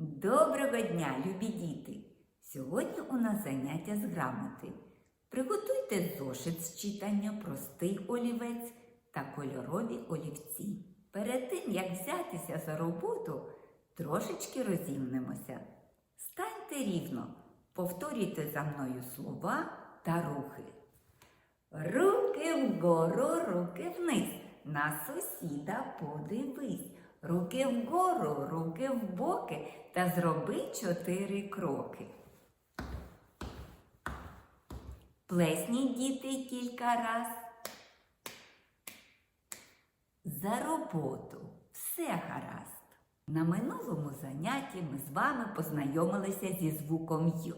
Доброго дня, любі діти! Сьогодні у нас заняття з грамоти. Приготуйте зошит з читання, простий олівець та кольорові олівці. Перед тим, як взятися за роботу, трошечки розімнемося. Станьте рівно, повторюйте за мною слова та рухи. Руки вгору, руки вниз. На сусіда подивись. Руки вгору, руки в боки та зроби чотири кроки. Плесніть діти кілька раз. За роботу все гаразд. На минулому занятті ми з вами познайомилися зі звуком Й.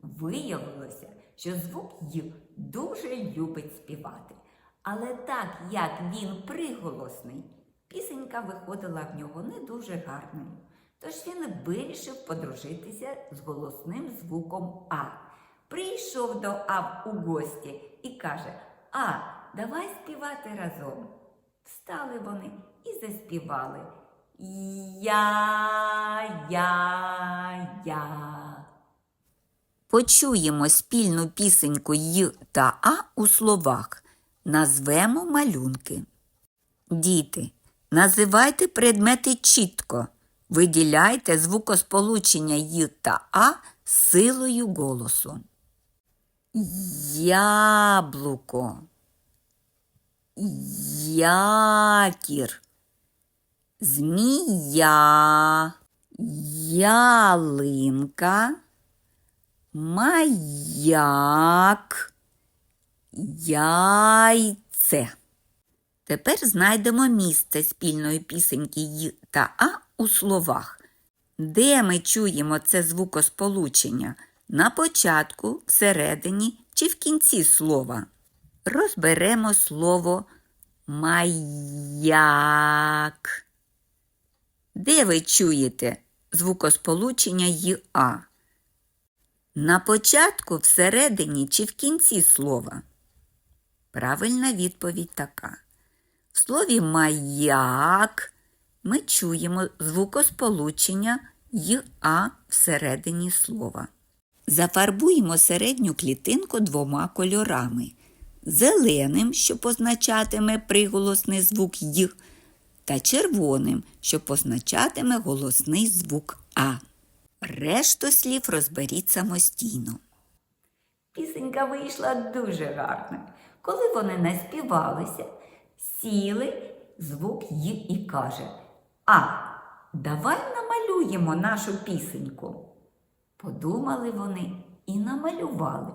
Виявилося, що звук Й дуже любить співати. Але так як він приголосний, пісенька виходила в нього не дуже гарною. Тож він вирішив подружитися з голосним звуком А. Прийшов до А у гості і каже: А, давай співати разом. Встали вони і заспівали. Я, я, я. Почуємо спільну пісеньку Й та А у словах. Назвемо малюнки. Діти, називайте предмети чітко. Виділяйте звукосполучення Й та А силою голосу. Яблуко. Якір. Змія. Ялинка. Маяк. Яйце. Тепер знайдемо місце спільної пісеньки Й та А у словах. Де ми чуємо це звукосполучення? На початку, всередині чи в кінці слова? Розберемо слово маяк. Де ви чуєте звукосполучення й? На початку, всередині чи в кінці слова? Правильна відповідь така. В слові маяк ми чуємо звукосполучення а всередині слова. Зафарбуємо середню клітинку двома кольорами зеленим, що позначатиме приголосний звук й, та червоним, що позначатиме голосний звук А. Решту слів розберіть самостійно. Пісенька вийшла дуже гарна. Коли вони наспівалися, сіли звук й і каже: А, давай намалюємо нашу пісеньку. Подумали вони і намалювали.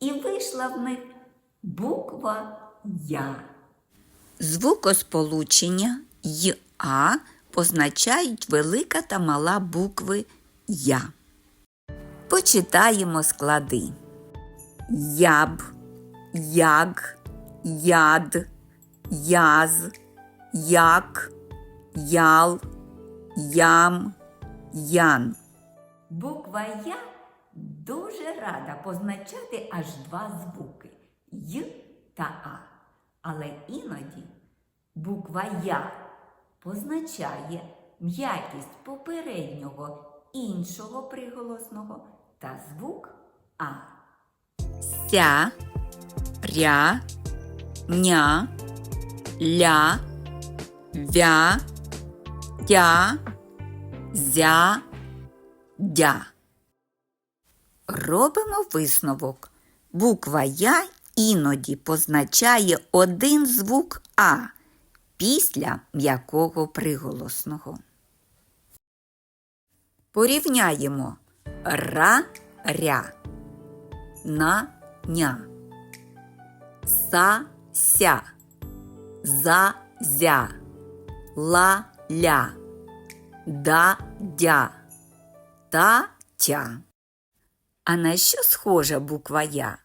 І вийшла в них буква Я. Звукосполучення А позначають велика та мала букви Я. Почитаємо склади. Яб, яг, яд, яз, як, ял, ям, ян. Буква Я дуже рада позначати аж два звуки Й та А. Але іноді буква Я позначає м'якість попереднього іншого приголосного та звук А. Ся, ря, ня, ля, вя, тя, зя, дя. Робимо висновок. Буква Я іноді позначає один звук А після м'якого приголосного. Порівняємо ра ря, на ня, са ся, за зя, ла ля, да дя, та тя. А на що схожа буква Я?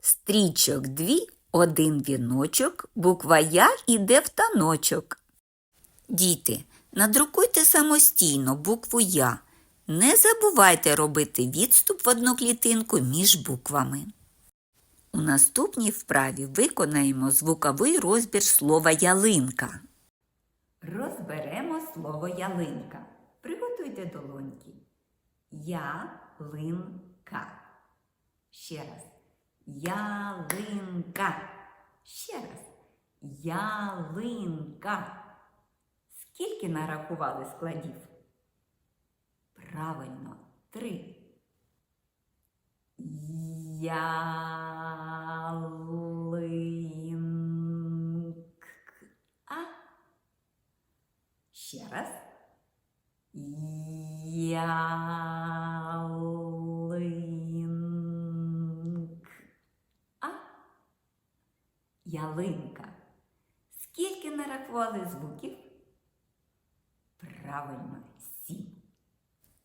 Стрічок дві, один віночок, буква Я іде в таночок. Діти, надрукуйте самостійно букву Я. Не забувайте робити відступ в одну клітинку між буквами. У наступній вправі виконаємо звуковий розбір слова ялинка. Розберемо слово ялинка. Приготуйте долоньки. Ялинка. Ще раз. Ялинка. Ще раз. Ялинка. Скільки нарахували складів? Правильно, три. Ялинка. Ще раз. Ялинка. Ялинка. Скільки нарахували звуків? Правильно, сім.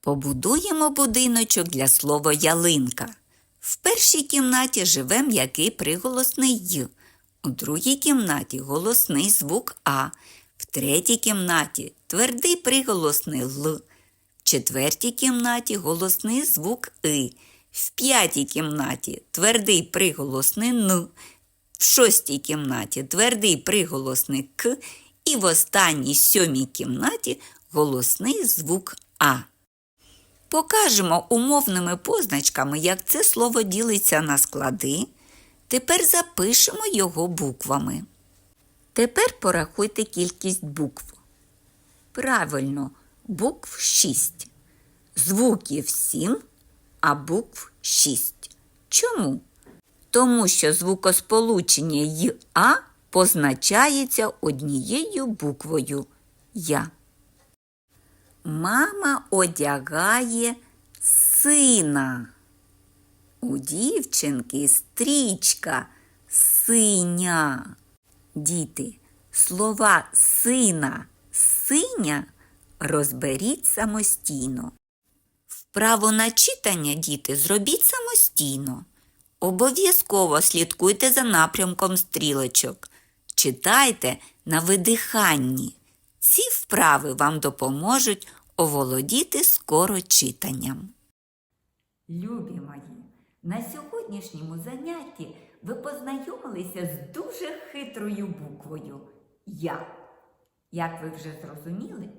Побудуємо будиночок для слова ялинка. В першій кімнаті живе м'який приголосний й, у другій кімнаті голосний звук А, в третій кімнаті твердий приголосний Л, в четвертій кімнаті голосний звук И, в п'ятій кімнаті твердий приголосний Н, в шостій кімнаті твердий приголосний К і в останній сьомій кімнаті голосний звук А. Покажемо умовними позначками, як це слово ділиться на склади. Тепер запишемо його буквами. Тепер порахуйте кількість букв. Правильно, букв 6. Звуків 7, а букв 6. Чому? Тому що звукосполучення й А позначається однією буквою Я. Мама одягає сина. У дівчинки стрічка синя. Діти, слова сина, синя розберіть самостійно. Вправо на читання, діти, зробіть самостійно. Обов'язково слідкуйте за напрямком стрілочок. Читайте на видиханні. Ці вправи вам допоможуть оволодіти скорочитанням. Любі мої, на сьогоднішньому занятті ви познайомилися з дуже хитрою буквою Я. Як ви вже зрозуміли,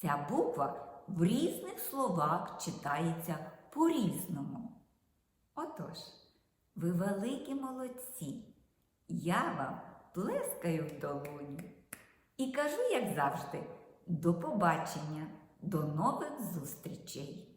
ця буква в різних словах читається по-різному. Отож, ви великі молодці. Я вам плескаю в долоню. І кажу, як завжди, до побачення, до нових зустрічей!